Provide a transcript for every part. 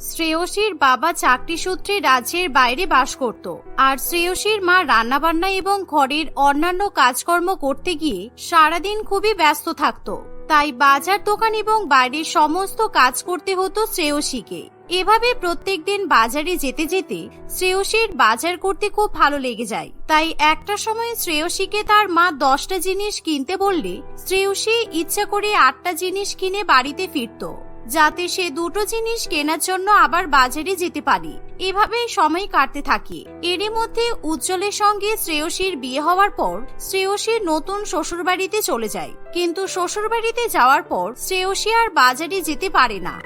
শ্রেয়সীর বাবা চাকরি সূত্রে রাজ্যের বাইরে বাস করত। আর শ্রেয়সীর মা রান্নাবান্না এবং ঘরের অন্যান্য কাজকর্ম করতে গিয়ে সারাদিন খুবই ব্যস্ত থাকত। তাই বাজার দোকান এবং বাইরের সমস্ত কাজ করতে হতো শ্রেয়সীকে। এভাবে প্রত্যেক দিন বাজারে যেতে যেতে শ্রেয়সীর বাজার করতে খুব ভালো লেগে যায়। তাই একটা সময় শ্রেয়সীকে তার মা দশটা জিনিস কিনতে বললে শ্রেয়সী ইচ্ছা করে আটটা জিনিস কিনে বাড়িতে ফিরতো। যাতে সে দুটো জিনিস কেনার জন্য আবার বাজারে যেতে পারে। এভাবেই সময় কাটতে থাকে। এরই মধ্যে উজ্জ্বলের সঙ্গে শ্রেয়সীর বিয়ে হওয়ার পর শ্রেয়সী নতুন শ্বশুরবাড়িতে চলে যায়। কিন্তু শ্বশুরবাড়িতে যাওয়ার পর শ্রেয়সী আর বাজারে যেতে পারে না।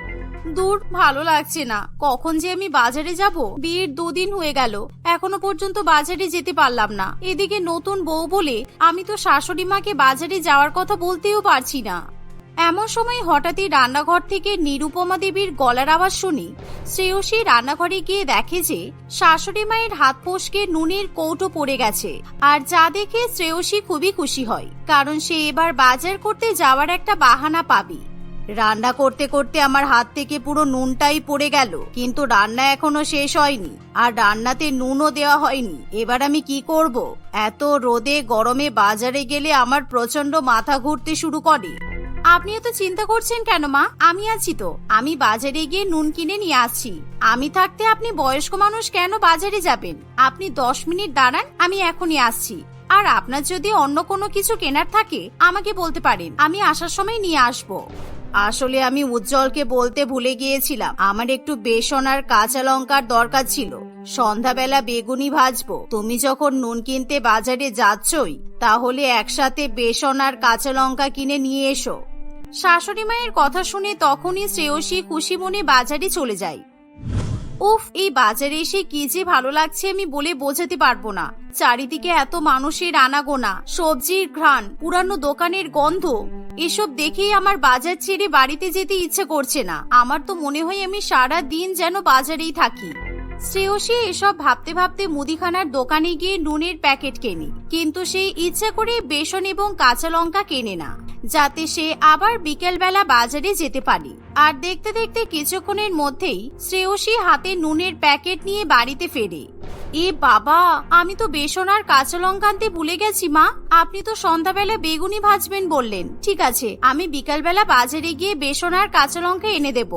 দূর, ভালো লাগছে না। কখন যে আমি বাজারে যাব? বিয়ের দুদিন হয়ে গেল। এখনও পর্যন্ত বাজারে যেতে পারলাম না। এদিকে নতুন বউ বলে আমি তো শাশুড়ি মাকে বাজারে যাওয়ার কথা বলতেও পারছি না। এমন সময় হঠাৎই রান্নাঘর থেকে নিরুপমা দেবীর গলার আওয়াজ শুনি। শ্রেয়সী রান্নাঘরে গিয়ে দেখে যে শাশুড়ি মায়ের হাত পোষকে নুনের কৌটো পড়ে গেছে। আর যা দেখে শ্রেয়সী খুবই খুশি হয়, কারণ সে এবার বাজার করতে যাওয়ার একটা বাহানা পাবে। রান্না করতে করতে আমার হাত থেকে পুরো নুনটাই পড়ে গেল, কিন্তু রান্না এখনও শেষ হয়নি, আর রান্নাতে নুনও দেওয়া হয়নি। এবার আমি কি করব? এত রোদে গরমে বাজারে গেলে আমার প্রচণ্ড মাথা ঘুরতে শুরু করে। আপনি এত চিন্তা করছেন কেন, মা? আমি আছি তো। আমি বাজারে গিয়ে নুন কিনে নিয়ে আসছি। আমি থাকতে আপনি বয়স্ক মানুষ কেন বাজারে যাবেন? আপনি দশ মিনিট দাঁড়ান, আমি এখনই আসছি। আর আপনার যদি অন্য কোনো কিছু কেনার থাকে, আমাকে বলতে পারেন। আমি আসার সময় নিয়ে আসব। আসলে আমি উজ্জ্বলকে বলতে ভুলে গিয়েছিলাম। আমার একটু বেসন আর কাঁচা লঙ্কার দরকার ছিল। সন্ধ্যাবেলা বেগুনি ভাজবো। তুমি যখন নুন কিনতে বাজারে যাচ্ছই, তাহলে একসাথে বেসন আর কাঁচা লঙ্কা কিনে নিয়ে এসো। শাশুড়ি মায়ের কথা শুনে তখনই শ্রেয়সী খুশি মনে বাজারে চলে যায়। উফ, এই বাজারে এসে কি যে ভালো লাগছে আমি বলে বোঝাতে পারব না। চারিদিকে এত মানুষের আনাগোনা, সবজির ঘ্রাণ, পুরানো দোকানের গন্ধ, এসব দেখেই আমার বাজার ছেড়ে বাড়িতে যেতে ইচ্ছে করছে না। আমার তো মনে হয় আমি সারা দিন যেন বাজারেই থাকি। শ্রেয়সী এসব ভাবতে ভাবতে মুদিখানার দোকানে গিয়ে নুনের প্যাকেট কেনে, কিন্তু সে ইচ্ছে করে বেসন এবং কাঁচা লঙ্কা কেনে না, যাতে সে আবার বিকেলবেলা বাজারে যেতে পারে। আর দেখতে দেখতে কিছুক্ষণের মধ্যেই শ্রেয়সী হাতে নুনের প্যাকেট নিয়ে বাড়িতে ফেরে। এ বাবা, আমি তো বেসন আর কাঁচা লঙ্কা আনতে ভুলে গেছি মা। আপনি তো সন্ধ্যাবেলা বেগুনি ভাজবেন বললেন। ঠিক আছে, আমি বিকালবেলা বাজারে গিয়ে বেসন আর কাঁচা লঙ্কা এনে দেব।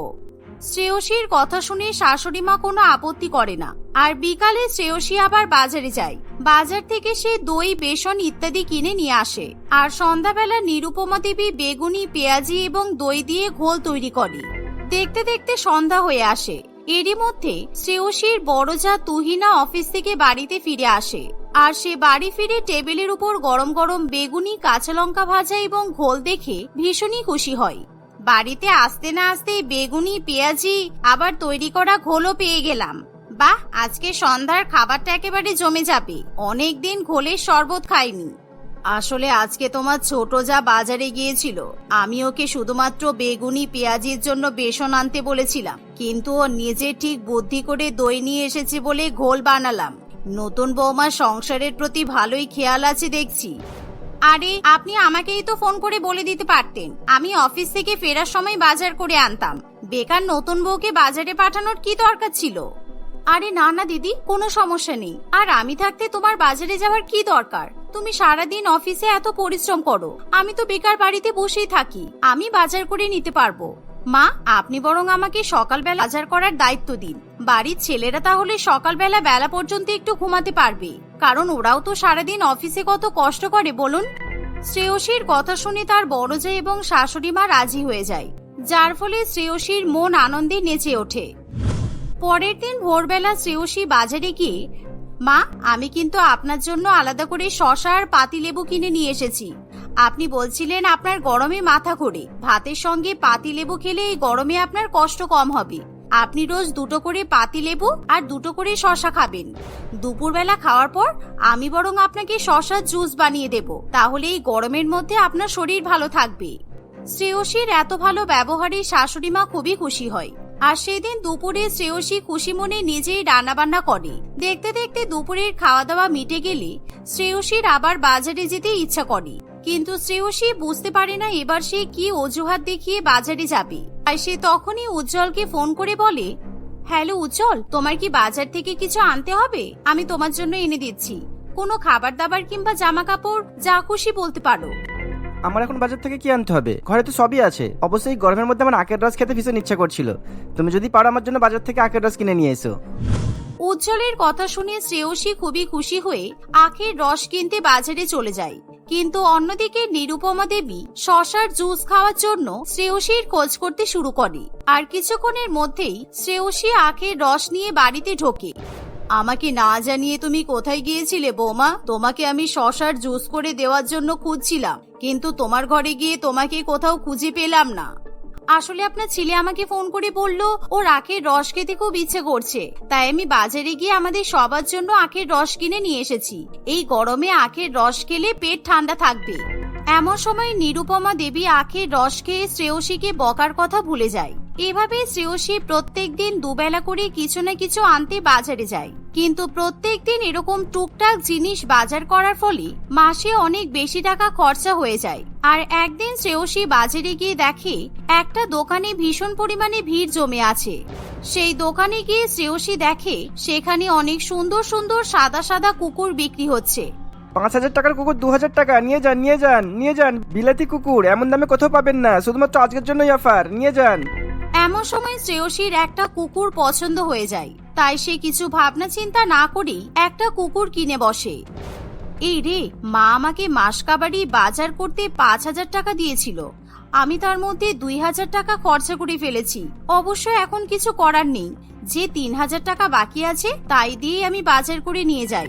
শ্রেয়সীর কথা শুনে শাশুড়ি মা কোনো আপত্তি করে না। আর বিকালে শ্রেয়সী আবার বাজারে যায়। বাজার থেকে সে দই, বেসন ইত্যাদি কিনে নিয়ে আসে। আর সন্ধ্যাবেলা নিরুপমা দেবী বেগুনি, পেঁয়াজি এবং দই দিয়ে ঘোল তৈরি করে। দেখতে দেখতে সন্ধ্যা হয়ে আসে। এরই মধ্যে শ্রেয়সীর বড় যা তুহিনা অফিস থেকে বাড়িতে ফিরে আসে। আর সে বাড়ি ফিরে টেবিলের উপর গরম গরম বেগুনি, কাঁচা লঙ্কা ভাজা এবং ঘোল দেখে ভীষণই খুশি হয়। বাড়িতে আসতে না আসতে বেগুনি, পেঁয়াজি, আবার তৈরি করা ঘোলও পেয়ে গেলাম। বাহ, আজকে সন্ধ্যার খাবারটা একেবারে জমে যাবে। অনেকদিন ঘোলের শরবত খাইনি। আসলে আজকে তোমার ছোট যা বাজারে গিয়েছিল, আমি ওকে শুধুমাত্র বেগুনি, পেঁয়াজির জন্য বেসন আনতে বলেছিলাম। কিন্তু ও নিজে ঠিক বুদ্ধি করে দই নিয়ে এসেছে বলে ঘোল বানালাম। নতুন বৌমার সংসারের প্রতি ভালোই খেয়াল আছে দেখছি। আরে, আপনি আমাকেই তো ফোন করে বলে দিতে পারতেন। আমি অফিস থেকে ফেরার সময় বাজার করে আনতাম। বেকার নতুন বউকে বাজারে পাঠানোর কি দরকার ছিল? আরে না না দিদি, কোনো সমস্যা নেই। আর আমি থাকতে তোমার বাজারে যাওয়ার কি দরকার? তুমি সারাদিন অফিসে এত পরিশ্রম করো। আমি তো বেকার বাড়িতে বসেই থাকি। আমি বাজার করে নিতে পারব। মা, আপনি বরং আমাকে সকালবেলা বাজার করার দায়িত্ব দিন। বাড়ির ছেলেরা তাহলে সকালবেলা বেলা পর্যন্ত একটু ঘুমাতে পারবে। কারণ ওরাও তো সারাদিন অফিসে কত কষ্ট করে, বলুন? শ্রেয়সীর কথা শুনে তার বড় জায় এবং শাশুড়ি মা রাজি হয়ে যায়। যার ফলে শ্রেয়সীর মন আনন্দে নেচে ওঠে। পরের দিন ভোরবেলা শ্রেয়সী বাজারে গিয়ে, মা, আমি কিন্তু আপনার জন্য আলাদা করে শশা আর পাতিলেবু কিনে নিয়ে এসেছি। আপনি বলছিলেন আপনার গরমে মাথা ঘোরে। ভাতের সঙ্গে পাতি লেবু খেলে এই গরমে আপনার কষ্ট কম হবে। আপনি রোজ দুটো করে পাতি লেবু আর দুটো করে শশা খাবেন। দুপুরবেলা খাওয়ার পর আমি বরং আপনাকে শশার জুস বানিয়ে দেব। তাহলে এই গরমের মধ্যে আপনার শরীর ভালো থাকবে। শ্রেয়সীর এত ভালো ব্যবহারে শাশুড়ি মা খুবই খুশি হয়। আর সেদিন দুপুরে শ্রেয়সী খুশি মনে নিজেই রান্নাবান্না করে। দেখতে দেখতে দুপুরের খাওয়া দাওয়া মিটে গেলে শ্রেয়সীর আবার বাজারে যেতে ইচ্ছা করে। কিন্তু শ্রেয়সী বুঝতে পারে না এবার সে কি অজুহাত দেখিয়ে বাজারে যাবে। আর সে তখনই উজ্জ্বলকে ফোন করে বলে, হ্যালো উজ্জ্বল, তোমার কি বাজার থেকে কিছু আনতে হবে? আমি তোমার জন্য এনে দিচ্ছি। কোনো খাবার দাবার কিংবা জামা কাপড় যা খুশি বলতে পারো। আমার এখন বাজার থেকে কি আনতে হবে? ঘরে তো সবই আছে। অবশ্যই গরমের মধ্যে আমার আখের রস খেতে ভীষণ ইচ্ছা করছিল। তুমি যদি পারো আমার জন্য বাজার থেকে আখের রস কিনে নিয়ে এসো। উজ্জ্বলের কথা শুনে শ্রেয়সী খুবই খুশি হয়ে আখের রস কিনতে বাজারে চলে যায়। কিন্তু অন্যদিকে নিরুপমা দেবী শশার জুস খাওয়ার জন্য শ্রেয়সীর খোঁজ করতে শুরু করে। আর কিছুক্ষণের মধ্যেই শ্রেয়সী আখের রস নিয়ে বাড়িতে ঢোকে। আমাকে না জানিয়ে তুমি কোথায় গিয়েছিলে বৌমা? তোমাকে আমি শশার জুস করে দেওয়ার জন্য খুঁজছিলাম। কিন্তু তোমার ঘরে গিয়ে তোমাকে কোথাও খুঁজে পেলাম না। আসলে আপনার ছেলে আমাকে ফোন করে বলল ওর আখের রস খেতে খুব ইচ্ছে করছে। তাই আমি বাজারে গিয়ে আমাদের সবার জন্য আখের রস কিনে নিয়ে এসেছি। এই গরমে আখের রস খেলে পেট ঠান্ডা থাকবে। এমন সময় নিরুপমা দেবী আখের রস খেয়ে শ্রেয়সীকে বকার কথা ভুলে যায়। এভাবে শ্রেয়সী প্রত্যেক দিন দুবেলা করে কিছু না কিছু আনতে বাজারে যায়। কিন্তু প্রত্যেক দিন এরকম টুকটাক জিনিস বাজার করার ফলে মাসে অনেক বেশি টাকা খরচা হয়ে যায়। আর একদিন শ্রেয়সী বাজারে গিয়ে দেখে একটা দোকানে ভীষণ পরিমাণে ভিড় জমে আছে। সেই দোকানে গিয়ে শ্রেয়সী দেখে সেখানে অনেক সুন্দর সুন্দর সাদা সাদা কুকুর বিক্রি হচ্ছে। পাঁচ হাজার টাকার কুকুর দু হাজার টাকা নিয়ে যান নিয়ে যান নিয়ে যান। বিলাতি কুকুর এমন দামে কোথাও পাবেন না শুধুমাত্র আজকের জন্যই অফার নিয়ে যান। এমন সময় শ্রেয়সীর একটা কুকুর পছন্দ হয়ে যায় তাই সে কিছু ভাবনা চিন্তা না করেই একটা কুকুর কিনে বসে। এই রে, মা আমাকে মাসকাবাড়ি বাজার করতে পাঁচ হাজার টাকা দিয়েছিল। আমি তার মধ্যে দুই হাজার টাকা খরচা করে ফেলেছি। অবশ্য এখন কিছু করার নেই। যে তিন হাজার টাকা বাকি আছে, তাই দিয়ে আমি বাজার করে নিয়ে যাই।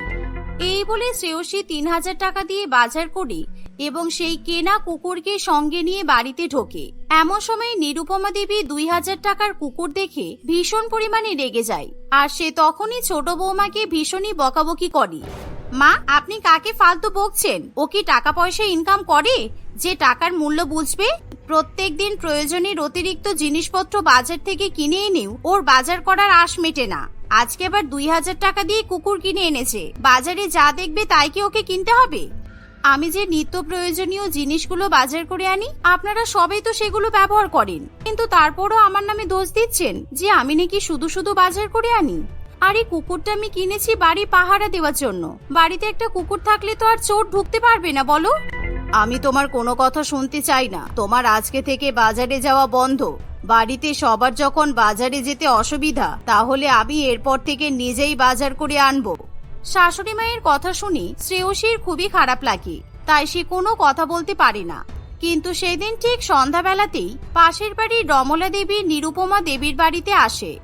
এই বলে শ্রেয়সী তিন হাজার টাকা দিয়ে বাজার করে এবং সেই কেনা কুকুরকে সঙ্গে নিয়ে বাড়িতে ঢোকে। এমন সময় নিরুপমা দেবী দুই হাজার টাকার কুকুর দেখে ভীষণ পরিমাণে রেগে যায়। আর সে তখনই ছোট বৌমাকে ভীষণই বকাবকি করে। মা, আপনি কাকে ফালতু বকছেন? ও কি টাকা পয়সা ইনকাম করে? যে টাকার মূল্য বুঝবে? প্রত্যেক দিন প্রয়োজনের অতিরিক্ত জিনিসপত্র বাজার থেকে কিনে এনেও ওর বাজার করার আশ মেটে না। আজকে আবার দুই হাজার টাকা দিয়ে কুকুর কিনে এনেছে। বাজারে যা দেখবে তাই কি ওকে কিনতে হবে? আমি যে নিত্য প্রয়োজনীয় জিনিসগুলো বাজার করে আনি, আপনারা সবাই তো সেগুলো ব্যবহার করেন। কিন্তু তারপরও আমার নামে দোষ দিচ্ছেন যে আমি নাকি শুধু শুধু বাজার করে আনি। আর এই কুকুরটা আমি কিনেছি বাড়ি পাহারা দেওয়ার জন্য। বাড়িতে একটা কুকুর থাকলে তো আর চোর ঢুকতে পারবে না বলো। আমি তোমার কোনো কথা শুনতে চাই না। তোমার আজকে থেকে বাজারে যাওয়া বন্ধ। বাড়িতে সবার যখন বাজারে যেতে অসুবিধা তাহলে আমি এরপর থেকে নিজেই বাজার করে আনব। শাশুড়ি মায়ের কথা শুনি শ্রেয়সীর খুবই খারাপ লাগে তাই সে কোনো কথা বলতে পারে না। কিন্তু সেদিন ঠিক সন্ধ্যাবেলাতেই পাশের বাড়ির রমলা দেবী নিরুপমা দেবীর বাড়িতে আসে।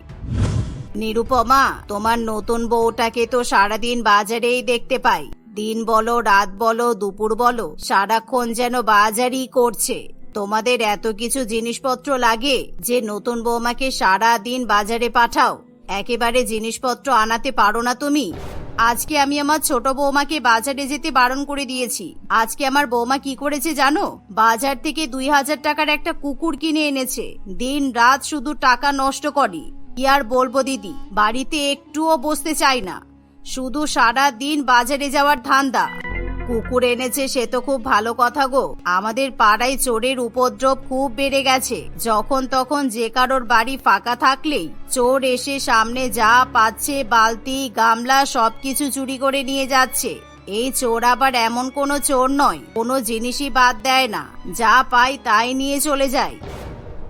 নিরুপমা, তোমার নতুন বউটাকে তো সারাদিন বাজারেই দেখতে পাই। দিন বলো, রাত বলো, দুপুর বলো, সারাক্ষণ যেন বাজারই করছে। তোমাদের এত কিছু জিনিসপত্র লাগে যে নতুন বৌমাকে সারা দিন বাজারে পাঠাও। একেবারে জিনিসপত্র আনাতে পারো না তুমি। আজকে আমি আমার ছোট বৌমাকে বাজারে যেতে বারণ করে দিয়েছি। আজকে আমার বৌমা কি করেছে জানো? বাজার থেকে দুই হাজার টাকার একটা কুকুর কিনে এনেছে। দিন রাত শুধু টাকা নষ্ট করে। কি আর বলব দিদি? বাড়িতে একটুও বসতে চাই না। শুধু সারা দিন বাজারে যাওয়ার ধান্দা। কুকুর এনেছে সে তো খুব ভালো কথা গো। আমাদের পাড়ায় চোরের উপদ্রব খুব বেড়ে গেছে। যখন তখন যে কারোর বাড়ি ফাঁকা থাকলেই চোর এসে সামনে যা পাচ্ছে, বালতি, গামলা সবকিছু চুরি করে নিয়ে যাচ্ছে। এই চোর আবার এমন কোনো চোর নয়। কোনো জিনিসই বাদ দেয় না। যা পায় তাই নিয়ে চলে যায়।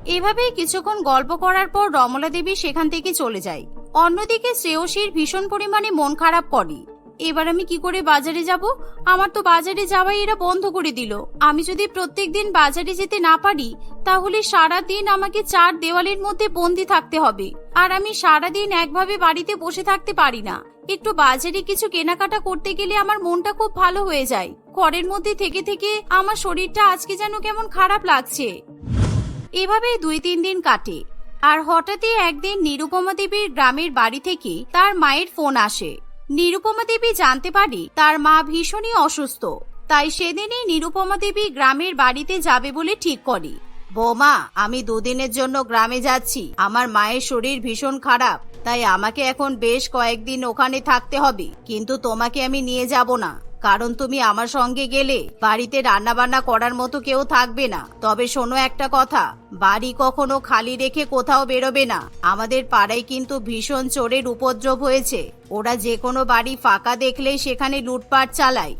এভাবেই কিছুক্ষণ গল্প করার পর রমলা দেবী সেখান থেকে চলে যায়। অন্যদিকে শ্রেয়সীর ভীষণ পরিমাণে মন খারাপ করে। এবার আমি কি করে বাজারে যাব? আমার তো বাজারে যাওয়াই এরা বন্ধ করে দিল। আমি যদি প্রত্যেক দিন বাজারে যেতে না পারি, তাহলে সারা দিন আমাকে চার দেওয়ালের মধ্যে বন্দি থাকতে হবে। আর আমি সারা দিন একভাবে বাড়িতে বসে থাকতে পারি না। একটু বাজারে কিছু কেনাকাটা করতে গেলে আমার মনটা খুব ভালো হয়ে যায়। ঘরের মধ্যে থেকে থেকে আমার শরীরটা আজকে যেন কেমন খারাপ লাগছে। এভাবেই দুই তিন দিন কাটে। আর হঠাৎই একদিন নিরুপমা দেবীর গ্রামের বাড়ি থেকে তার মায়ের ফোন আসে। নিরুপমা দেবী জানতে পারে তার মা ভীষণই অসুস্থ। তাই সেদিনই নিরুপমা দেবী গ্রামের বাড়িতে যাবে বলে ঠিক করে। বৌমা, আমি দুদিনের জন্য গ্রামে যাচ্ছি। আমার মায়ের শরীর ভীষণ খারাপ, তাই আমাকে এখন বেশ কয়েকদিন ওখানে থাকতে হবে। কিন্তু তোমাকে আমি নিয়ে যাব না। কারণ তুমি আমার সঙ্গে গেলে বাড়িতে রান্না বান্না করার মতো কেউ থাকবে না। তবে শোনো একটা কথা, বাড়ি কখনো খালি রেখে কোথাও বেরোবে না। আমাদের পাড়ায় কিন্তু ভীষণ চোরের উপদ্রব হয়েছে। ওরা যে কোনো বাড়ি ফাঁকা দেখলেই সেখানে লুটপাট চালায়।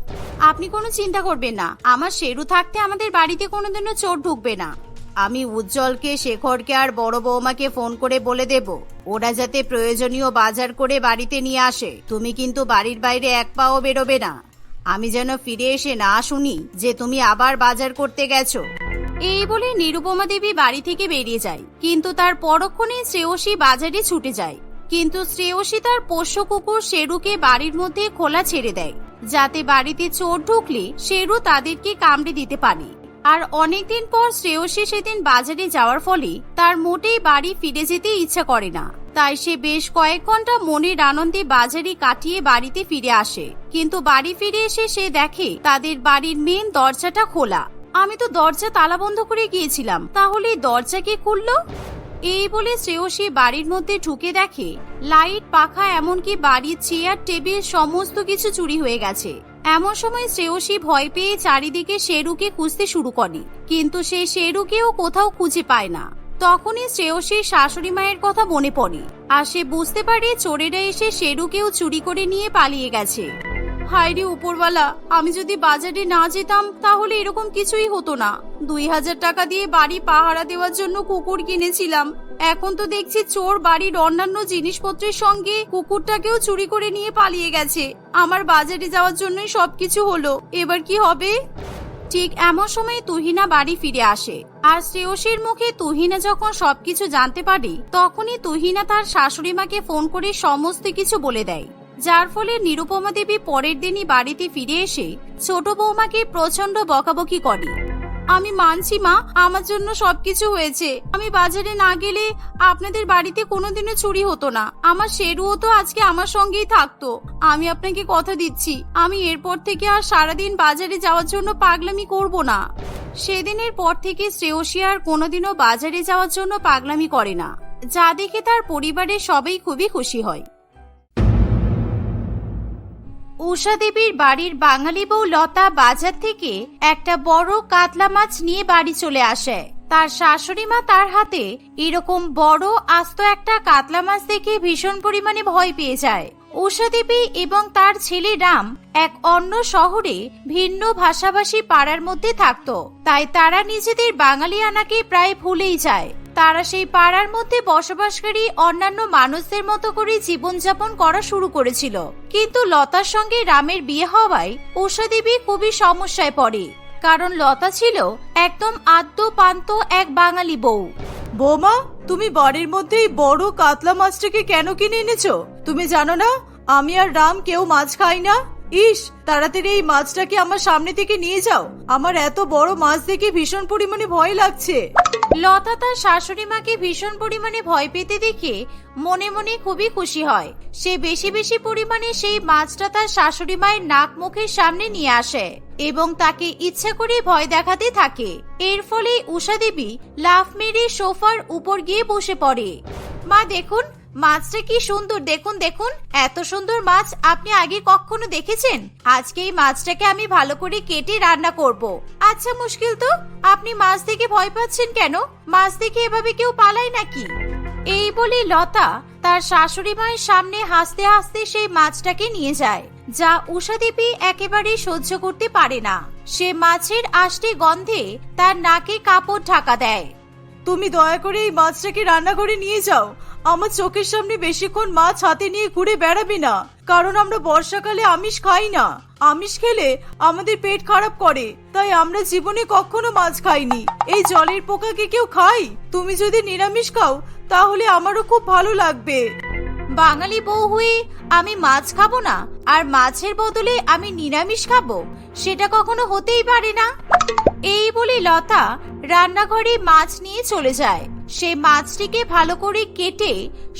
আপনি কোনো চিন্তা করবেন না, আমার শেরু থাকতে আমাদের বাড়িতে কোনোদিনও চোর ঢুকবে না। আমি উজ্জ্বলকে, শেখরকে আর বড় বৌমাকে ফোন করে বলে দেব, ওরা যাতে প্রয়োজনীয় বাজার করে বাড়িতে নিয়ে আসে। তুমি কিন্তু বাড়ির বাইরে এক পাও বেরোবে না। আমি যেন ফিরে এসে না শুনি যে তুমি আবার বাজার করতে গেছো। এই বলে নিরুপমা দেবী বাড়ি থেকে বেরিয়ে যায়। কিন্তু তার পরক্ষণে শ্রেয়সী বাজারে ছুটে যায়। কিন্তু শ্রেয়সী তার পোষ্য কুকুর শেরুকে বাড়ির মধ্যে খোলা ছেড়ে দেয়। যাতে বাড়িতে চোর ঢুকলে শেরু তাদেরকে কামড়ে দিতে পারে। আর অনেকদিন পর শ্রেয়সী সেদিন বাজারে যাওয়ার ফলে তার মোটেই বাড়ি ফিরে যেতে ইচ্ছা করে না। তাই সে বেশ কয়েক ঘণ্টা মনের আনন্দে বাজারে কাটিয়ে বাড়িতে ফিরে আসে। কিন্তু বাড়ি ফিরে এসে সে দেখে তাদের বাড়ির মেন দরজাটা খোলা। আমি তো দরজা তালা বন্ধ করে গিয়েছিলাম, তাহলে দরজা কে খুললো? এই বলে শ্রেয়সী বাড়ির মধ্যে ঢুকে দেখে, লাইট, পাখা, এমনকি বাড়ির চেয়ার টেবিল সমস্ত কিছু চুরি হয়ে গেছে। এমন সময় শ্রেয়সী ভয় পেয়ে চারিদিকে শেরুকে খুঁজতে শুরু করে। কিন্তু সে শেরুকেও কোথাও খুঁজে পায় না। তখনই শ্রেয়সীর শাশুড়ি মায়ের কথা মনে পড়ে আর সে বুঝতে পারে চোরেরা এসে শেরুকেও চুরি করে নিয়ে পালিয়ে গেছে। হায়রে উপরওয়ালা, আমি যদি বাজারে না যেতাম তাহলে এরকম কিছুই হতো না। দুই হাজার টাকা দিয়ে বাড়ি পাহারা দেওয়ার জন্য কুকুর কিনেছিলাম। এখন তো দেখছি চোর বাড়ির অন্যান্য জিনিসপত্রের সঙ্গে কুকুরটাকেও চুরি করে নিয়ে পালিয়ে গেছে। আমার বাজারে যাওয়ার জন্যই সবকিছু হলো। এবার কি হবে? ঠিক এমন সময় তুহিনা বাড়ি ফিরে আসে। আর শ্রেয়সীর মুখে তুহিনা যখন সবকিছু জানতে পারে, তখনই তুহিনা তার শাশুড়ি মাকে ফোন করে সমস্ত কিছু বলে দেয়। যার ফলে নিরুপমা দেবী পরের দিনই বাড়িতে ফিরে এসে ছোট বৌমাকে প্রচণ্ড বকাবকি করে। আমি মানছি মা, আমার জন্য সবকিছু হয়েছে। আমি বাজারে না গেলে আপনাদের বাড়িতে কোনোদিনও চুরি হতো না। আমার শেরুও তো আজকে আমার সঙ্গেই থাকতো। আমি আপনাকে কথা দিচ্ছি, আমি এরপর থেকে আর সারাদিন বাজারে যাওয়ার জন্য পাগলামি করব না। সেদিনের পর থেকে শ্রেয়সী আর কোনোদিনও বাজারে যাওয়ার জন্য পাগলামি করে না। যা দেখে তার পরিবারের সবাই খুবই খুশি হয়। উষা দেবীর বাড়ির বাঙালি বউ লতা বাজার থেকে একটা বড় কাতলা মাছ নিয়ে বাড়ি চলে আসে। তার শাশুড়ি মা তার হাতে এরকম বড়, আস্ত একটা কাতলা মাছ দেখে ভীষণ পরিমাণে ভয় পেয়ে যায়। উষা দেবী এবং তার ছেলে রাম এক অন্য শহরে ভিন্ন ভাষাভাষী পাড়ার মধ্যে থাকত। তাই তারা নিজেদের বাঙালি আনাকে প্রায় ভুলেই যায়। তারা সেই পাড়ার মধ্যে বসবাসকারী অন্যান্য মানুষদের মতো করে জীবনযাপন করা শুরু করেছিল। কিন্তু লতার সঙ্গে রামের বিয়ে হওয়ায় উষা দেবী খুবই সমস্যায় পড়ে। কারণ লতা ছিল একদম আদ্য পান্ত এক বাঙালি বউ। বৌমা, তুমি বাড়ির মধ্যে এই বড় কাতলা মাছটাকে কেন কিনে এনেছো? তুমি জানো না, আমি আর রাম কেউ মাছ খাই না? ইস, তাড়াতাড়ি এই মাছটাকে আমার সামনে থেকে নিয়ে যাও। আমার এত বড় মাছ দেখে ভীষণ পরিমাণে ভয় লাগছে। লতা তার শাশুড়ি মাকে ভীষণ পরিমাণে ভয় পেতে দেখে মনে মনে খুবই খুশি হয়। সে বেশি বেশি পরিমাণে সেই মাছটা তার শাশুড়ি মায়ের নাক মুখের সামনে নিয়ে আসে এবং তাকে ইচ্ছা করে ভয় দেখাতে থাকে। এর ফলে উষা দেবী লাফ মেরে সোফার উপর গিয়ে বসে পড়ে। মা, দেখুন মাছটা কি সুন্দর। দেখুন দেখুন, এত সুন্দর মাছ আপনি আগে কখনো দেখেছেন? আজকে এই মাছটাকে আমি ভালো করে কেটে রান্না করব। আচ্ছা মুশকিল তো। আপনি মাছ দেখে ভয় পাচ্ছেন কেন? মাছ দেখে এভাবে কেউ পালায় নাকি? এই বলে লতা তার শাশুড়ি মায়ের সামনে হাসতে হাসতে সেই মাছটাকে নিয়ে যায়, যা উষা দেবী একেবারেই সহ্য করতে পারে না। সে মাছের আষ্টে গন্ধে তার নাকে কাপড় ঢাকা দেয়। তুমি দয়া করে এই মাছটাকে রান্না করে নিয়ে যাও। আমার চোখের সামনে বেশিক্ষণ মাছ হাতে নিয়ে ঘুরে বেড়াবি না, কারণ আমরা বর্ষাকালে আমিষ খাই না। আমিষ খেলে আমাদের পেট খারাপ করে, তাই আমরা জীবনে কখনো মাছ খাইনি। এই জলের পোকাকে কেউ খাই? তুমি যদি নিরামিষ খাও, তাহলে আমারও খুব ভালো লাগবে। বাঙালি বউ হয়ে আমি মাছ খাব না, আর মাছের বদলে আমি নিরামিষ খাব, সেটা কখনো হতেই পারে না। এই বলে লতা রান্নাঘরে মাছ নিয়ে চলে যায়। সে মাছটিকে ভালো করে কেটে,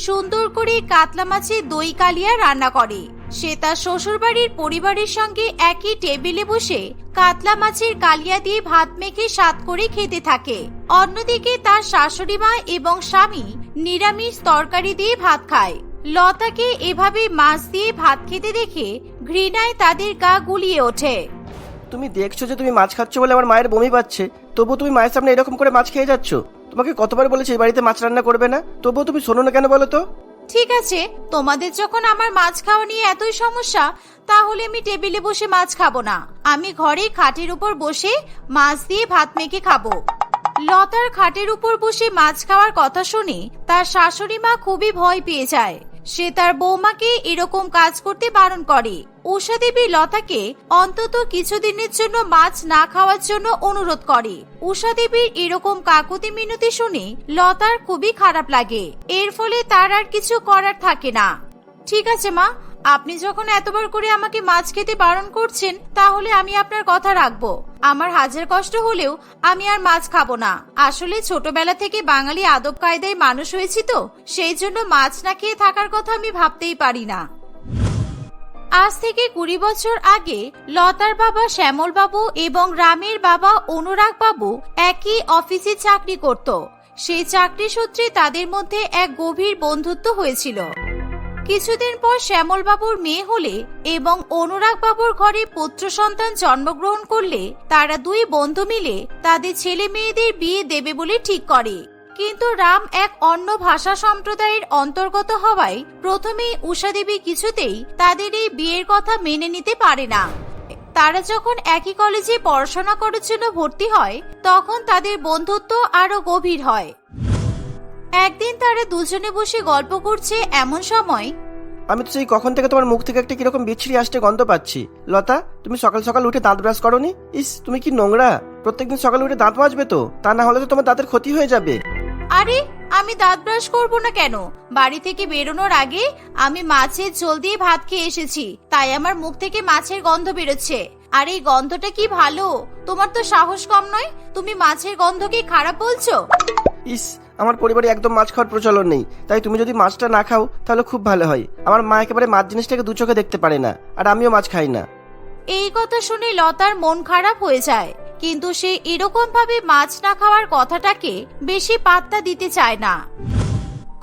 সুন্দর করে কাতলা মাছের দই কালিয়া রান্না করে। সে তার শ্বশুরবাড়ির পরিবারের সঙ্গে একই টেবিলে বসে কাতলা মাছের কালিয়া দিয়ে ভাত মেখে স্বাদ করে খেতে থাকে। অন্যদিকে তার শাশুড়ি মা এবং স্বামী নিরামিষ তরকারি দিয়ে ভাত খায়। লতাকে এভাবে মাছ দিয়ে ভাত খেতে দেখে ঘৃণায় তাদের গা গুলিয়ে ওঠে। তুমি দেখছ যে তুমি মাছ খাচ্ছ বলে আমার মায়ের বমি পাচ্ছে। তবুও তুমি মায়ের সামনে এরকম করে মাছ খেয়ে যাচ্ছ? তোমাকে কতবার বলেছি এই বাড়িতে মাছ রান্না করবে না? তবুও তুমি শোনো না কেন বলো তো? ঠিক আছে, তোমাদের যখন আমার মাছ খাওয়া নিয়ে এতই সমস্যা, তাহলে আমি টেবিলে বসে মাছ খাব না। আমি ঘরে খাটের উপর বসে মাছ দিয়ে ভাত মেখে খাব। লতার খাটের উপর বসে মাছ খাওয়ার কথা শুনে তার শাশুড়ি মা খুবই ভয় পেয়ে যায়। সে তার বৌমাকে এরকম কাজ করতে বারণ করে। ঊষা দেবী লতাকে অন্তত কিছুদিনের জন্য মাছ না খাওয়ার জন্য অনুরোধ করে। ঊষা দেবীর এরকম কাকুতি মিনতি শুনে লতার খুবই খারাপ লাগে। এর ফলে তার আর কিছু করার থাকে না। ঠিক আছে মা আপনি যখন এতবার করে আমাকে মাছ খেতে বারণ করছেন, তাহলে আমি আপনার কথা রাখব। আমার হাজার কষ্ট হলেও আমি আর মাছ খাব না। আসলে ছোটবেলা থেকে বাঙালি আদব কায়দায় মানুষ হয়েছি তো, সেই জন্য মাছ না খেয়ে থাকার কথা আমি ভাবতেই পারি না। আজ থেকে কুড়ি বছর আগে লতার বাবা শ্যামল বাবু এবং রামের বাবা অনুরাগ বাবু একই অফিসে চাকরি করত। সেই চাকরি সূত্রে তাদের মধ্যে এক গভীর বন্ধুত্ব হয়েছিল। কিছুদিন পর শ্যামল বাবুর মেয়ে হলে এবং অনুরাগ বাবুর ঘরে পুত্র সন্তান জন্মগ্রহণ করলে তারা দুই বন্ধু মিলে তাদের ছেলে মেয়েদের বিয়ে দেবে বলে ঠিক করে। কিন্তু রাম এক অন্য ভাষা সম্প্রদায়ের অন্তর্গত হওয়ায় প্রথমেই উষা দেবী কিছুতেই তাদের এই বিয়ের কথা মেনে নিতে পারে না। তারা যখন একই কলেজে পড়াশোনা করার জন্য ভর্তি হয়, তখন তাদের বন্ধুত্ব আরও গভীর হয়। একদিন তারা দুজনে বসে গল্প করছে এমন সময়। আমি তো সেই কখন থেকে তোমার মুখ থেকে একটা কীরকম বিচ্ছিরি আসতে গন্ধ পাচ্ছি। লতা তুমি সকাল সকাল উঠে দাঁত ব্রাশ করনি? ইস তুমি কি নোংরা? প্রত্যেকদিন সকালে উঠে দাঁত মাজবে তো? তা না হলে তো তোমার দাঁতের ক্ষতি হয়ে যাবে। আরে আমি দাঁত ব্রাশ করব না কেন? বাড়ি থেকে বেরোনোর আগে আমি মাছের ঝোল দিয়ে ভাত খেয়ে এসেছি তাই আমার মুখ থেকে মাছের গন্ধ বেরোচ্ছে। আর এই গন্ধটা কি ভালো? তোমার তো সাহস কম নয়? তুমি মাছের গন্ধকে খারাপ বলছো? ইস, আমার পরিবারে একদম মাছ খাওয়ার প্রচলন নেই। তাই তুমি যদি মাছটা না খাও, তাহলে খুব ভালো হয়। আমার মা একেবারে মাছ জিনিসটাকে দু চোখে দেখতে পারে না, আর আমিও মাছ খাই না। এই কথা শুনে লতার মন খারাপ হয়ে যায়, কিন্তু সে এরকম ভাবে মাছ না খাওয়ার কথাটাকে বেশি পাত্তা দিতে চায় না।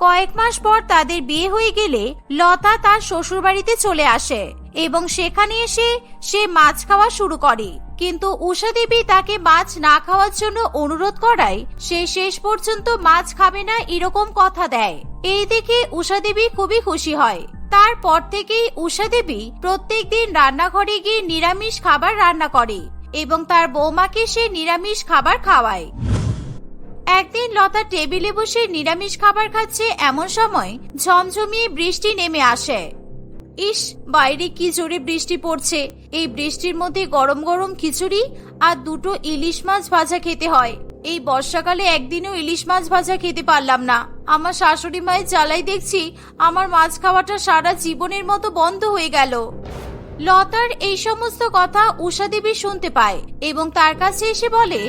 কয়েক মাস পর তাদের বিয়ে হয়ে গেলে লতা তার শ্বশুরবাড়িতে চলে আসে। এবং সেখানে এসে সে মাছ খাওয়া শুরু করে। কিন্তু উষা দেবী তাকে মাছ না খাওয়ার জন্য অনুরোধ করায় সে শেষ পর্যন্ত মাছ খাবে না এরকম কথা দেয়। এই দেখে উষা দেবী খুবই খুশি হয়। তারপর থেকেই উষা দেবী প্রত্যেকদিন রান্নাঘরে গিয়ে নিরামিষ খাবার রান্না করে এবং তার বৌমাকে সে নিরামিষ খাবার খাওয়ায়। একদিন লতা টেবিলে বসে নিরামিষ খাবার খাচ্ছে এমন সময় ঝমঝমিয়ে বৃষ্টি নেমে আসে। ইস, বাইরে কি জোরে বৃষ্টি পড়ছে। এই বৃষ্টির মধ্যে গরম গরম খিচুড়ি আর দুটো ইলিশ মাছ ভাজা খেতে হয়। এই বর্ষাকালে একদিনও ইলিশ মাছ ভাজা খেতে পারলাম না। আমার শাশুড়ি মায়ের জ্বালাই দেখছি আমার মাছ খাওয়াটা সারা জীবনের মতো বন্ধ হয়ে গেল। লতার এই সমস্ত কথা উষা দেবী শুনতে পায় এবং তার কাছে এসে বলে,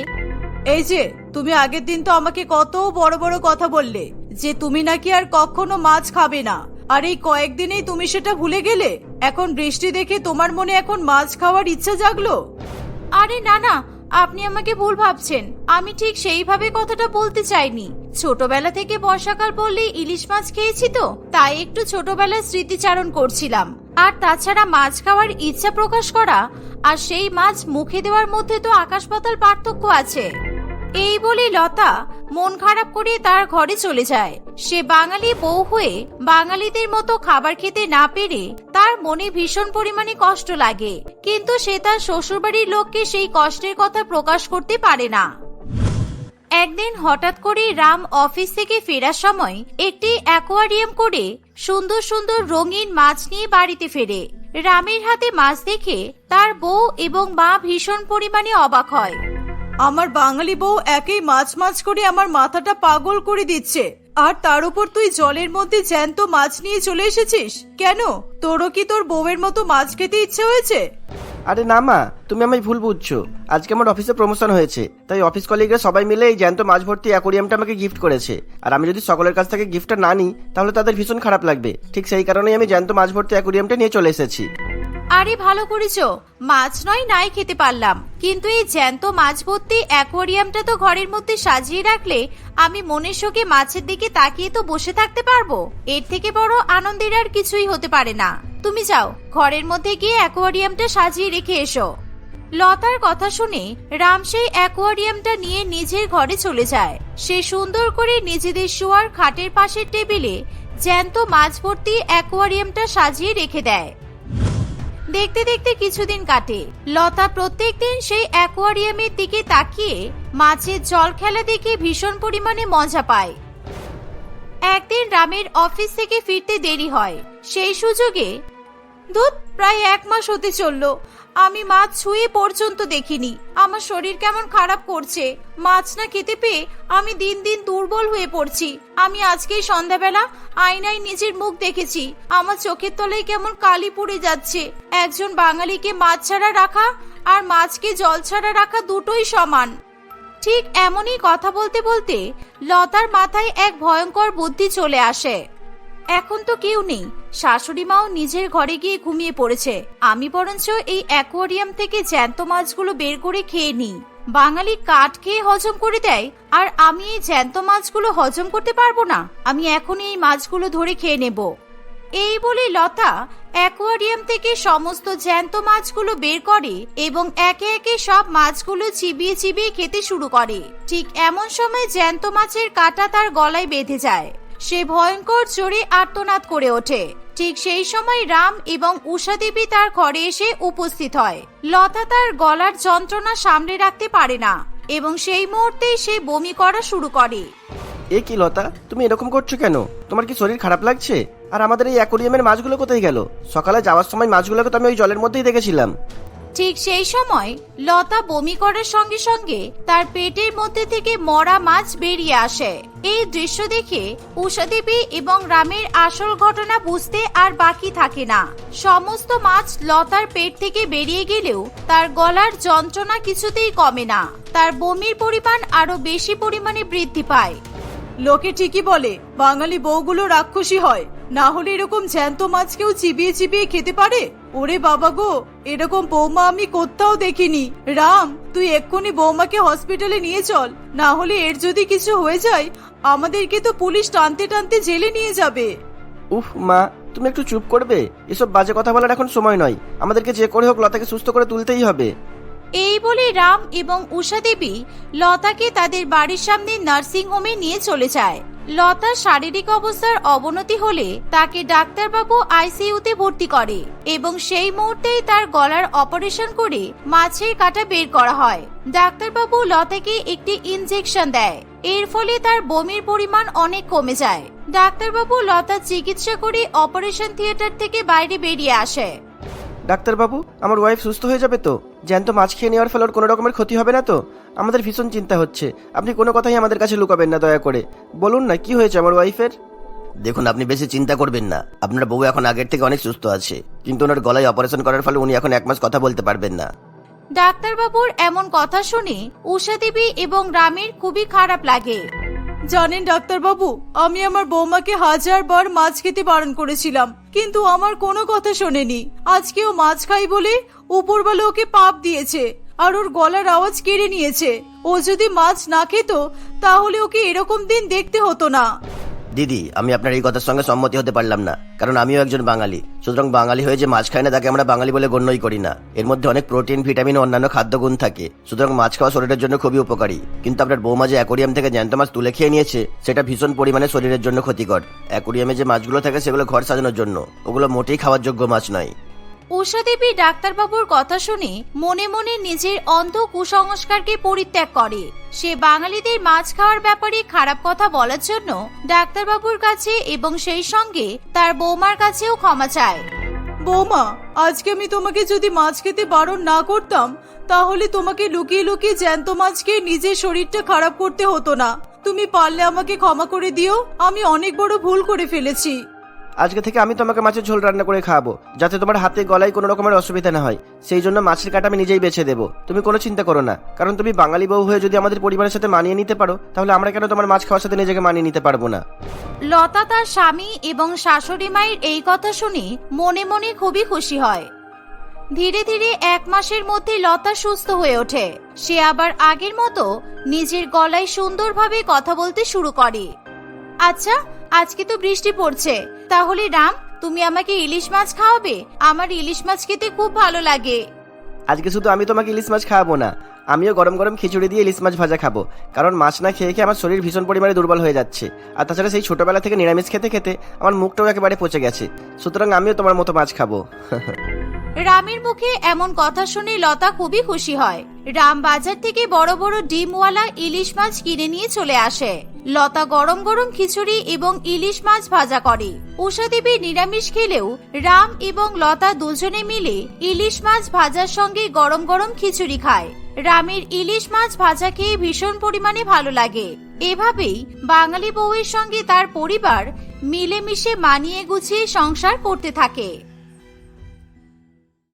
এই যে, তুমি আগের দিন তো আমাকে কত বড় বড় কথা বললে যে তুমি নাকি আর কখনো মাছ খাবে না। আর, এই কয়েকদিনেই তুমি সেটা ভুলে গেলে? এখন বৃষ্টি দেখে তোমার মনে এখন মাছ খাওয়ার ইচ্ছা জাগলো? আরে, না না, আপনি আমাকে ভুল ভাবছেন। আমি ঠিক সেইভাবে কথাটা বলতে চাইনি। ছোটবেলা থেকে বর্ষাকাল বললে ইলিশ মাছ খেয়েছি তো, তাই একটু ছোটবেলার স্মৃতিচারণ করছিলাম। আর তাছাড়া মাছ খাওয়ার ইচ্ছা প্রকাশ করা আর সেই মাছ মুখে দেওয়ার মধ্যে তো আকাশ পাতাল পার্থক্য আছে। এই বলে লতা মন খারাপ করে তার ঘরে চলে যায়। সে বাঙালি বউ হয়ে বাঙালিদের মতো খাবার খেতে না পেরে তার মনে ভীষণ পরিমাণে কষ্ট লাগে। কিন্তু সে তার শ্বশুরবাড়ির লোককে সেই কষ্টের কথা প্রকাশ করতে পারে না। একদিন হঠাৎ করে রাম অফিস থেকে ফেরার সময় একটি অ্যাকোয়ারিয়াম করে সুন্দর সুন্দর রঙিন মাছ নিয়ে বাড়িতে ফেরে। রামের হাতে মাছ দেখে তার বউ এবং মা ভীষণ পরিমাণে অবাক হয়। আমার বাঙালি বউ একেই মাছ মাছ করে আমার মাথাটা পাগল করে দিচ্ছে। আর তার উপর তুই জলের মধ্যে জ্যান্ত মাছ নিয়ে চলে এসেছিস? কেন? তোরও কি তোর বউয়ের মতো মাছ খেতে ইচ্ছে হয়েছে? আরে না মা, তুমি আমায় ভুল বুঝছ। আজকে আমার অফিসে প্রমোশন হয়েছে, তাই অফিস কলিগরা সবাই মিলে এই জ্যান্ত মাছ ভর্তি অ্যাকোরিয়ামটা আমাকে গিফট করেছে। আর আমি যদি সকলের কাছ থেকে গিফটটা না নিই, তাহলে তাদের ভীষণ খারাপ লাগবে। ঠিক সেই কারণেই আমি জ্যান্ত মাছ ভর্তি অ্যাকোরিয়ামটা নিয়ে চলে এসেছি। আরে ভালো করেছ। মাছ নয়, নাই খেতে পারলাম। কিন্তু এই জ্যান্ত মাছ ভর্তি অ্যাকোয়ারিয়ামটা তো ঘরের মধ্যে সাজিয়ে রাখলে আমি মনের শোকে মাছের দিকে তাকিয়ে তো বসে থাকতে পারব। এর থেকে বড় আনন্দের আর কিছুই হতে পারে না। তুমি যাও, ঘরের মধ্যে গিয়ে অ্যাকোয়ারিয়ামটা সাজিয়ে রেখে এসো। লতার কথা শুনে রাম সেই অ্যাকোয়ারিয়ামটা নিয়ে নিজের ঘরে চলে যায়। সে সুন্দর করে নিজেদের শোয়ার খাটের পাশের টেবিলে জ্যান্ত মাছ ভর্তি অ্যাকোয়ারিয়ামটা সাজিয়ে রেখে দেয়। দেখতে দেখতে কিছুদিন কাটে। লতা প্রত্যেক দিন সেই অ্যাকোয়ারিয়ামের দিকে তাকিয়ে মাছের জল খেলা দেখে ভীষণ পরিমাণে মজা পায়। একদিন রামের অফিস থেকে ফিরতে দেরি হয়। সেই সুযোগে দুধ প্রায় এক মাস হতে চলল। আমি মাছ ছুঁয়ে পর্যন্ত দেখিনি। আমার শরীর কেমন খারাপ করছে। মাছ না খেতে পেয়ে আমি দিন দিন দুর্বল হয়ে পড়ছি। আমি আজকেই সন্ধ্যাবেলা আয়নায় নিজের মুখ দেখেছি। আমার চোখের তলায় কেমন কালি পড়ে যাচ্ছে। একজন বাঙালিকে মাছ ছাড়া রাখা আর মাছকে জল ছাড়া রাখা দুটোই সমান। ঠিক এমনই কথা বলতে বলতে লতার মাথায় এক ভয়ঙ্কর বুদ্ধি চলে আসে। এখন তো কেউ নেই। শাশুড়ি মাও নিজের ঘরে গিয়ে ঘুমিয়ে পড়েছে। আমি বরঞ্চ এই অ্যাকোয়ারিয়াম থেকে জ্যান্ত মাছগুলো বের করে খেয়ে নিই। বাঙালি কাঠ খেয়ে হজম করে দেয়, আর আমি এই জ্যান্ত মাছগুলো হজম করতে পারব না। আমি এখনই এই মাছগুলো ধরে খেয়ে নেব। এই বলে লতা অ্যাকোয়ারিয়াম থেকে সমস্ত জ্যান্ত মাছগুলো বের করে এবং একে একে সব মাছগুলো চিবিয়ে চিবিয়ে খেতে শুরু করে। ঠিক এমন সময় জ্যান্ত মাছের কাঁটা তার গলায় বেঁধে যায়। সে ভয়ঙ্কর জোরে আর্তনাদ করে ওঠে। ঠিক সেই সময় রাম এবং উষা দেবী তার ঘরে এসে উপস্থিত হয়। লতা তার গলার যন্ত্রণা সামনে রাখতে পারে না এবং সেই মুহূর্তেই সে বমি করা শুরু করে। এ কি লতা, তুমি এরকম করছ কেন? তোমার কি শরীর খারাপ লাগছে? আর আমাদের এই অ্যাকোরিয়ামের মাছগুলো কোথায় গেল? সকালে যাওয়ার সময় মাছগুলোকে তো আমি ওই জলের মধ্যেই দেখেছিলাম। ঠিক সেই সময় লতা বমি করার সঙ্গে সঙ্গে তার পেটের মধ্যে থেকে মরা মাছ বেরিয়ে আসে। এই দৃশ্য দেখে উষা দেবী এবং রামের আসল ঘটনা বুঝতে আর বাকি থাকে না। সমস্ত মাছ লতার পেট থেকে বেরিয়ে গেলেও তার গলার যন্ত্রণা কিছুতেই কমে না। তার বমির পরিমাণ আরও বেশি পরিমাণে বৃদ্ধি পায়। লোকে ঠিকই বলে, বাঙালি বউগুলো রাক্ষসী হয়। না হলে এরকম জ্যান্ত মাছ কেউ চিবিয়ে চিবিয়ে খেতে পারে? ওরে বাবা গো এরকম বৌমা আমি কোথাও দেখিনি। রাম তুই এক্ষুনি বৌমাকে হসপিটালে নিয়ে চল না হলে এর যদি কিছু হয়ে যায় আমাদেরকে তো পুলিশ টানতে টানতে জেলে নিয়ে যাবে। উফ মা তুমি একটু চুপ করবে। এসব বাজে কথা বলার এখন সময় নয়। আমাদেরকে যে করে হোক লতাকে সুস্থ করে তুলতেই হবে। এই বলে রাম এবং উষা দেবী লতাকে তাদের বাড়ির সামনে নার্সিং হোমে নিয়ে চলে যায়। লতার শারীরিক অবস্থার অবনতি হলে তাকে ডাক্তারবাবু আইসিইউতে ভর্তি করে এবং সেই মুহূর্তেই তার গলার অপারেশন করে মাছের কাটা বের করা হয়। ডাক্তারবাবু লতাকে একটি ইনজেকশন দেয়। এর ফলে তার বমির পরিমাণ অনেক কমে যায়। ডাক্তারবাবু লতার চিকিৎসা করে অপারেশন থিয়েটার থেকে বাইরে বেরিয়ে আসে। ডাক্তারবাবু, আমার ওয়াইফ সুস্থ হয়ে যাবে তো? জ্যান্ত মাছ খেয়ে নেওয়ার ফলে ওর কোনো রকমের ক্ষতি হবে না তো? আমাদের ভীষণ চিন্তা হচ্ছে। আপনি কোনো কথাই আমাদের কাছে লুকাবেন না দয়া করে। বলুন না কি হয়েছে আমার ওয়াইফের দেখুন আপনি বেশি চিন্তা করবেন না। আপনার বউ এখন আগের থেকে অনেক সুস্থ আছে। কিন্তু ওনার গলায় অপারেশন করার ফলে উনি এখন এক মাস কথা বলতে পারবেন না। ডাক্তারবাবুর এমন কথা শুনে উষা দেবী এবং রামের খুবই খারাপ লাগে। জানেন ডাক্তারবাবু আমি আমার বৌমাকে হাজার বার মাছ খেতে বারণ করেছিলাম কিন্তু আমার কোনো কথা শোনেনি। আজকেও মাছ খাই বলে উপরবেলা ওকে পাপ দিয়েছে। আর ওর গলার আওয়াজ কেড়ে নিয়েছে। ও যদি মাছ না খেত, তাহলে ওকে এরকম দিন দেখতে হতো না। দিদি, আমি আপনার এই কথার সঙ্গে সম্মতি হতে পারলাম না, কারণ আমিও একজন বাঙালি। সুতরাং বাঙালি হয়ে যে মাছ খায় না, তাকে আমরা বাঙালি বলে গণ্যই করি না। এর মধ্যে অনেক প্রোটিন, ভিটামিন ও অন্যান্য খাদ্যগুণ থাকে। সুতরাং মাছ খাওয়া শরীরের জন্য খুবই উপকারী। কিন্তু আপনার বৌমা যে অ্যাকোরিয়াম থেকে জ্যান্ত মাছ তুলে খেয়ে নিয়েছে, সেটা ভীষণ পরিমাণে শরীরের জন্য ক্ষতিকর। অ্যাকোরিয়ামে যে মাছগুলো থাকে, সেগুলো ঘর সাজানোর জন্য। ওগুলো মোটেই খাওয়ার যোগ্য মাছ নয়। উষা দেবী ডাক্তারবাবুর কথা শুনে মনে মনে নিজের অন্ধ কুসংস্কারকে পরিত্যাগ করে। সে বাঙালিদের মাছ খাওয়ার ব্যাপারে খারাপ কথা বলার জন্য ডাক্তারবাবুর কাছে এবং সেই সঙ্গে তার বৌমার কাছেও ক্ষমা চায়। বৌমা, আজকে আমি তোমাকে যদি মাছ খেতে বারণ না করতাম, তাহলে তোমাকে লুকিয়ে লুকিয়ে জ্যান্ত মাছ খেয়ে নিজের শরীরটা খারাপ করতে হতো না। তুমি পারলে আমাকে ক্ষমা করে দিও, আমি অনেক বড় ভুল করে ফেলেছি। আজকে থেকে আমি তোমাকে মাছের ঝোল রান্না করে খাওয়াবো, যাতে তোমার হাতে গলায় কোনো রকমের অসুবিধা না হয়। সেই জন্য মাছের কাটা আমি নিজেই বেছে দেবো। তুমি কোনো চিন্তা করো না, কারণ তুমি বাঙালি বউ হয়ে যদি আমাদের পরিবারের সাথে মানিয়ে নিতে পারো, তাহলে আমরা কেন তোমার মাছ খাওয়ার সাথে নিজেকে মানিয়ে নিতে পারব না? লতা তার স্বামী এবং শাশুড়ি মায়ের এই কথা শুনে মনে মনে খুবই খুশি হয়। ধীরে ধীরে এক মাসের মধ্যে লতা সুস্থ হয়ে ওঠে। সে আবার আগের মতো নিজের গলায় সুন্দরভাবে কথা বলতে শুরু করে। আচ্ছা আজকে তো বৃষ্টি পড়ছে। তাহলে রাম, তুমি আমাকে ইলিশ মাছ খাওয়াবে? আমার ইলিশ মাছ খেতে খুব ভালো লাগে। আজকে শুধু আমি তোমাকে ইলিশ মাছ খাওয়াবো না আমিও গরম গরম খিচুড়ি দিয়ে ইলিশ মাছ ভাজা খাব। কারণ মাছ না খেয়ে খেয়ে আমার শরীর ভীষণ পরিমাণে দুর্বল হয়ে যাচ্ছে। আর তাছাড়া সেই ছোটবেলা থেকে নিরামিষ খেতে খেতে আমার মুখটাও একেবারে পচে গেছে। সুতরাং আমিও তোমার মতো মাছ খাব। রামের মুখে এমন কথা শুনে লতা খুবই খুশি হয়। রাম বাজার থেকে বড় বড় ডিমওয়ালা ইলিশ মাছ কিনে নিয়ে চলে আসে। লতা গরম গরম খিচুড়ি এবং ইলিশ মাছ ভাজা করে। উষা দেবী নিরামিষ খেলেও রাম এবং লতা দুজনে মিলে ইলিশ মাছ ভাজার সঙ্গে গরম গরম খিচুড়ি খায়। রামের ইলিশ মাছ ভাজা খেয়ে ভীষণ পরিমাণে ভালো লাগে। এভাবেই বাঙালি বউয়ের সঙ্গে তার পরিবার মিলেমিশে মানিয়ে গুছিয়ে সংসার করতে থাকে।